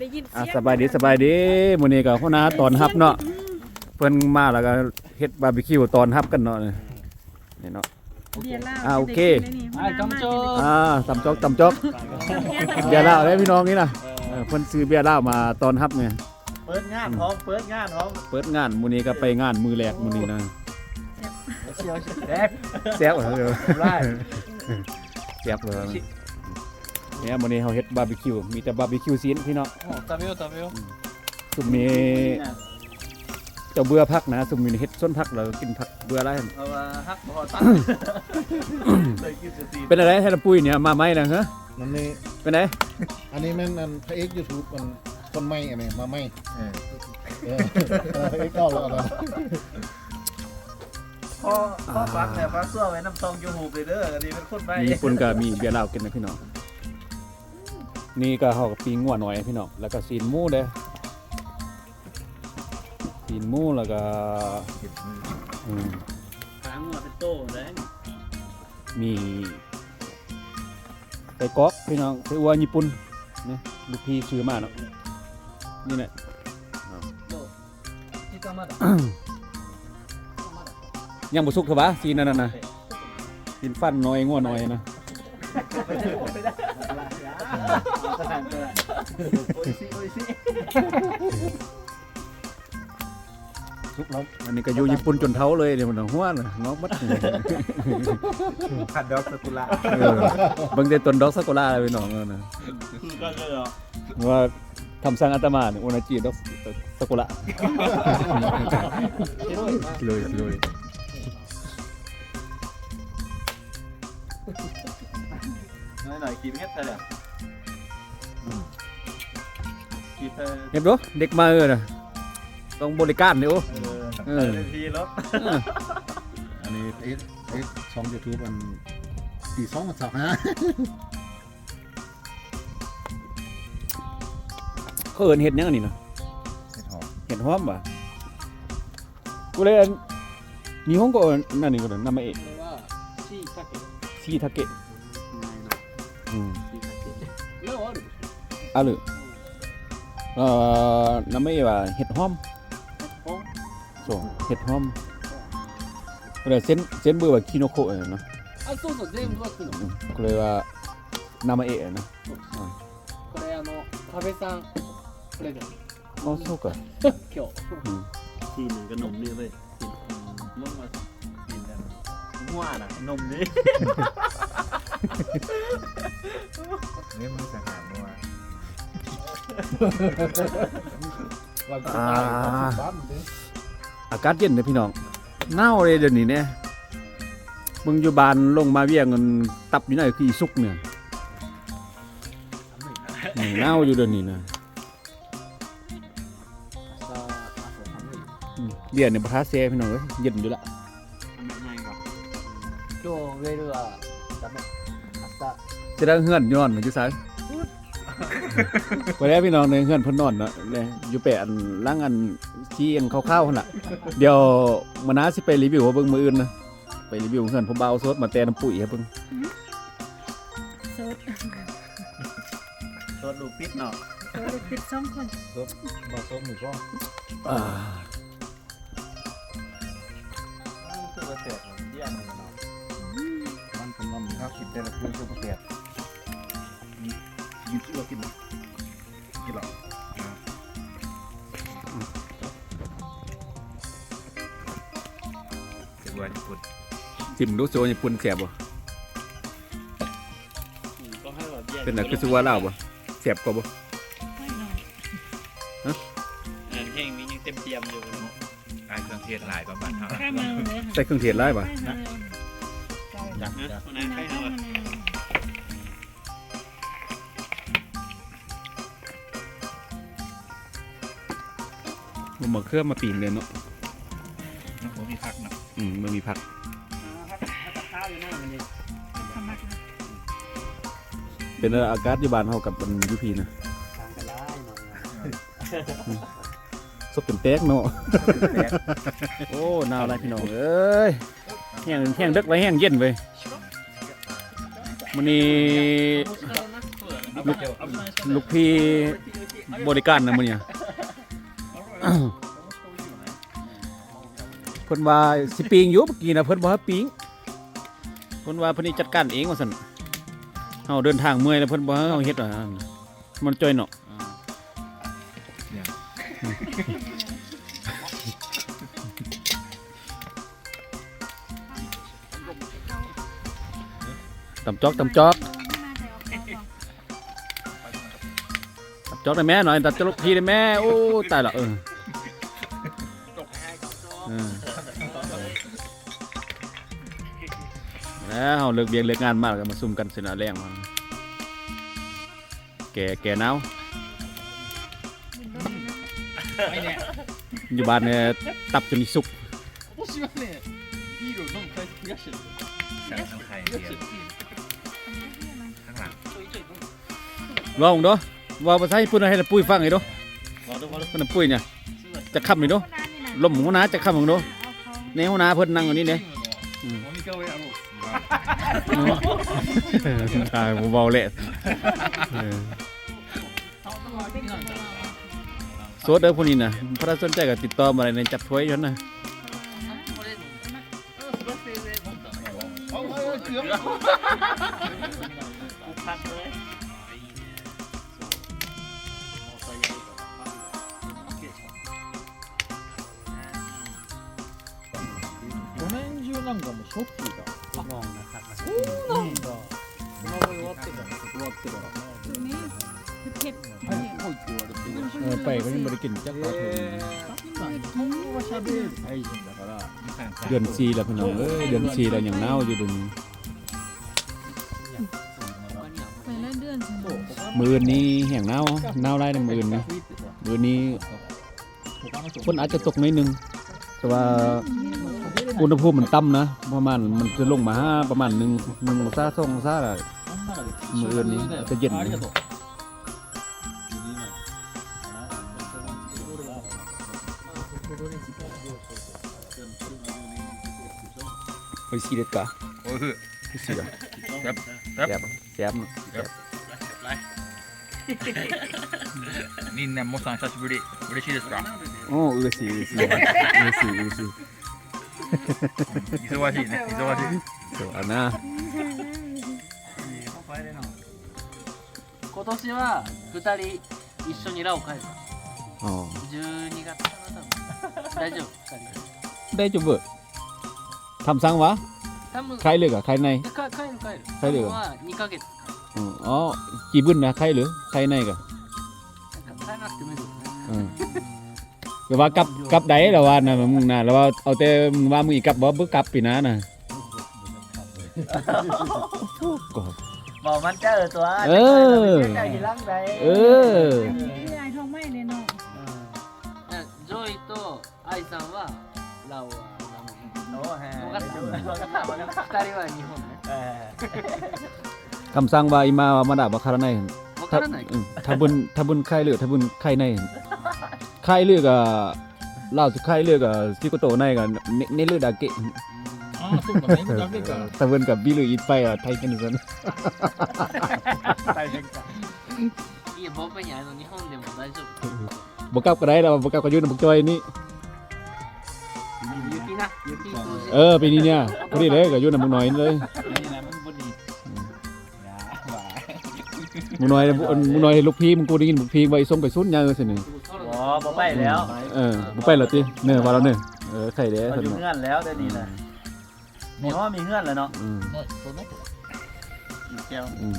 ได้ยินอะเสียงสบายดีสบายดีมื้อนี้ก็หัวหน้าตอนรับเนาะเพิ่นมาแล้วก็เฮ็ดบาร์บีคิวตอนรับกันเนาะนี่เนาะ เบียร์เหล้าอ่าโอเค ไอ้จอมโจอ่าตำจอกตำจอกเบียร์เหล้าเด้อพี่น้องนี่นะเออเพิ่นซื้อเบียร์เหล้ามาตอนรับเนี่ยเปิดงานพร้อมเปิดงานพร้อมเปิดงานมื้อนี้ก็ไปงานมื้อแรกมื้อนี้นะเชียวแดกแซ่บเหรอไล่แซ่บเลย เนี่ยมื้อนี้เฮาเฮ็ดบาร์บีคิว มีแต่บาร์บีคิวซีนพี่น้องตาวิวตาวิวซุมนี้เจ้าเบื่อพักนะซุมนี้เฮ็ดส้นพักแล้วกินผักเบื่ออะไรเอามาฮักพอตั้งเลยกินสตีเป็นอะไรให้ละปุ้ยเนี่ยมาไหมนะฮะนั่นนี่เป็นไงอันนี้แม่นอันพระเอกยูทูบมันคนไม่อันนี้มาไม่เออเออพระเอกเก้าแล้วนะพ่อพ่อฟักเนี่ยฟักเสื้อไว้น้ำตองยูฮูไปเด้ออันนี้เป็นคนไปมีญี่ปุ่นก็มีเบียร์เหล้ากินนะพี่น้อง นี่ก็เฮากับปีงัวหน่อยพี่น้องแล้วก็ซีนหมูเด้อซีนหมูแล้วก็อืมหางหัวเป็นโต้เลยมีไก่ก๊อกพี่น้องไส้อัวญี่ปุ่นนี่ลูกพี่ซื้อมาเนาะนี่แหละที่ก็มายังบ่สุกเถอะวะซีนนั่นน่ะนะซีนฟันน้อยงัวน้อยนะโอ้ยสิโอ้ยสิทุกแล้วอันนี้ก็อยู่ญี่ปุ่นจนเท้าเลยเดี๋ยวมันหัวน่ะน้องบัดนี่ขัดดอกสกุลาเออเบิ่งแต่ต้นดอกซากุระเลยพี่น้องเออนะคือก็เลยเหรอว่าคำสั่งอาตมาเนี่ยโอนาจิดอกซากุระเลยเลยหน่อยหน่อยกินเฮ็ดเถอะกินเถอะ เห็นบ่เด็กมาเออน่ะต้องบริการเด้อโอ้ เออเออทีแล้ว อันนี้พระเอกพระเอกช่องยูทูบอันตีสองสักฮะ เขาเอิ้นเฮ็ดหยังอันนี้น่ะ เห็ดหอม เฮ็ดหอมบ่กูเลยอัน日本語何これ名前はしいたけしいたけうんしいたけ量あるでしある เอ่อ名前はเห็ดหอม ょほんそうเห็ดหอมこれ全全部はキノコやなあそうそう全部はくのうんこれは名前やなこれあの加部さんプレゼンあそうかト今日うんทีหนึ่งก็นมนี่เว้ยกินมันมากินกันมั่วน่ะนมนี่ นี่มันสังหารนั อ่ายวัดอากาศเย็นนะพี่น้องเน่าเลยเดี๋ยวนี้เนี่ยมึงอยู่บานลงมาเวียงเงินตับอยู่ไหนคืออีสุกเนี่ยเน่าอยู่เดี๋ยวนี้นะเดี๋ยวเนี่ยพระเซพี่น้องเอ้ยเย็นอยู่ละเรื่อยๆจะได้เฮือนย้อนเหมือนจะใส่ ไปแล้วพี่น้องในเฮือนเพิ่นนอนเนาะเนี่ยอยู่แปะอันล่างอันชี้อันคร่าวๆหั่นล่ะ เดี๋ยวมื้อหน้าสิไปรีวิวว่าเบิ่งมื้ออื่นนะไปรีวิวเฮือนผมเบาสดมาแต่น้ำปุ๋ยให้เบิ่งโซดตัวดูปิดเนาะโซดติดสองคนมาส้มหรือก็อ่าคือว่าเสียเยี่ยมเลยเนาะมันเป็นน้ำข้าวคิดแต่ละคืนก็เปลี่ ยนกินกินกินกี่หรอเสียวันญี่ปุ่นสิมดูโซญี่ปุ่นแซ่บบ่ก็ให้แบบแยกเป็นน่ะคือสิว่าลาวบ่แซ่บกว่าบ่ไม่หน่อยอันแห้งนี้ยังเต็มเตรียมอยู่เนาะไอ้เครื่องเทศหลายประมาณเท่าไหร่ข้ามมาเลยใส่เครื่องเทศหลายบ่ไม่หน่อยยักษ์นะยักษ์คนนั้นใครเนาะบ่มาเครื่องมาปีนเลยเนาะน้องผมมีพักเนาะอืมมันมีผักข้าวอยู่นั่นมันนี่ทำมาค่ะเป็นอากาศอยู่บ้านเฮากับมันอยู่พี่นะทางกันได้เนาะสดเป็นแตกเนาะโอ้หนาวหลายพี่น้องเอ้ยแห้งแห้งดึกไว้แห้งเย็นเว้ยมื้อนี้ลูกลูกพี่บริการนะมื้อเนี่ย เพิ่นว่าสิปิงอยู่เมื่อกี้นะเพิ่นบ่ให้ปิงเพิ่นว่าเพิ่นนี่จัดการเองว่าซั่นเฮาเดินทางเมื่อยแล้วเพิ่นบ่ให้เฮาเฮ็ดว่ามันจ่อยเนาะตำจอกตำจอกตำจอกได้แม่หน่อยตำจอกทีได้แม่โอ้ตายละเออ แล้วเฮาเลิกเบียงเลิกงานมากก็มาซุ่มกันเสนาแรงมาแก่แก่เนาวไม่แอยู่บ้านเนี่ยตับจนสุกร้องดีวข้ลองดูว่าภาษาญี่ปุ่นให้ปุ้ยฟังไอ้ดูคนปุ้ยเนี่ยจะขับหน่อยดู ล้มหมูนาจะข้ามของดูเนหูนาเพิ่นนั่งอยู่นี่เด้ตายผมเบาเละโซดเด้อพวกนี้นะพระสนใจกับติดต่อมาอะไรในจับถ้วยย้อนนะเกือ なんかもうしょっちゅうだそうなんだ今頃終わってから終わってから ตัวนี้คือเผ็ด はい来いって言われて เออไปก็ยังบ่ได้กินจักปลาทู 日本語が喋れるタイ人だから ข้าง เดือน4แล้วพี่น้องเอ้ยเดือน4แล้วยังหนาวอยู่เดึง ไปแล้วเดือนสมอง มื้อนี้แห้งหนาวหนาวหลายในมื้อนี้มื้อนี้ฝนอาจจะตกหน่อยหนึงแต่ว่าอุ ณหภูมิมันต่ำนะประมาณมันจะลงมาหาประมาณ1 1องศา2องศาได้ มืออื่นนี้จะเย็น ありがとう 美味しいですかおいしい美味しいかやっแซ่บแซ่บ みんなもさん久しぶり嬉しいですか โอ้嬉しい嬉しい嬉しい嬉しい 忙しいね忙しいそうだな今年は2人一緒にラオ帰るอ๋อ 12月かな多分大丈夫2人 ได้จุบเบอทำซังวะ 多分 ใครเลยกับใครใน えか帰る帰る帰るよ多分は2ヶ月 อืมอ๋อกี่บุญนะใครห แบบว่ากลับกลับใดแล้วว่านะมึงนะแล้วว่าเอาแต่มึงว่ามึงอีกกลับบ่บ่กลับปีหน้าน่ะก็ บอกมันเจอตัว เออ เจอที่ร่างใด เออ ที่ไอ้ทองไม่เลยเนาะ ジョイとアイさんはラオはおへ分かった分かった分かった2人は日本ね คำสั่งว่าอีมาว่ามาด่าบ่คารใน 分 ถ้า からない อืมถ้าบุญถ้าบุญใครเหลือถ้าบุญใครใน ใครเหลือก็ลาวสุดใครเหลือก็ซิโกโตในก็เนเนเลือดาเกะ ああそうかねだけか ถ้าเพิ่นกับบิลุอีไปอ่ะไทยกันซั่น いや僕にあの日本でも大丈夫 บ่กลับก็ได้แล้วบ่กลับก็อยู่นำบ่จอยนี่ 雪な雪当時 เออปีนี้เนี่ยพอดีเลยก็อยู่นำบ่น้อยเลย นี่นะมันบ่ดีอย่าหวา บ่น้อยบ่น้อยลูกพี่มึงกูได้ยินลูกพี่ว่าไอ้ส่งไปสุนยาซั่นนี่ อ๋อ บ่ไปแล้วเออบ่ไปแล้วติเน้อว่าแล้วเน้อเออใครเด้เราซั่นอยู่เนาะเงื่อนแล้วแต่นี่นะมีห้อมีเงื่อนแล้วเนาะอืมอีกแก้วอืม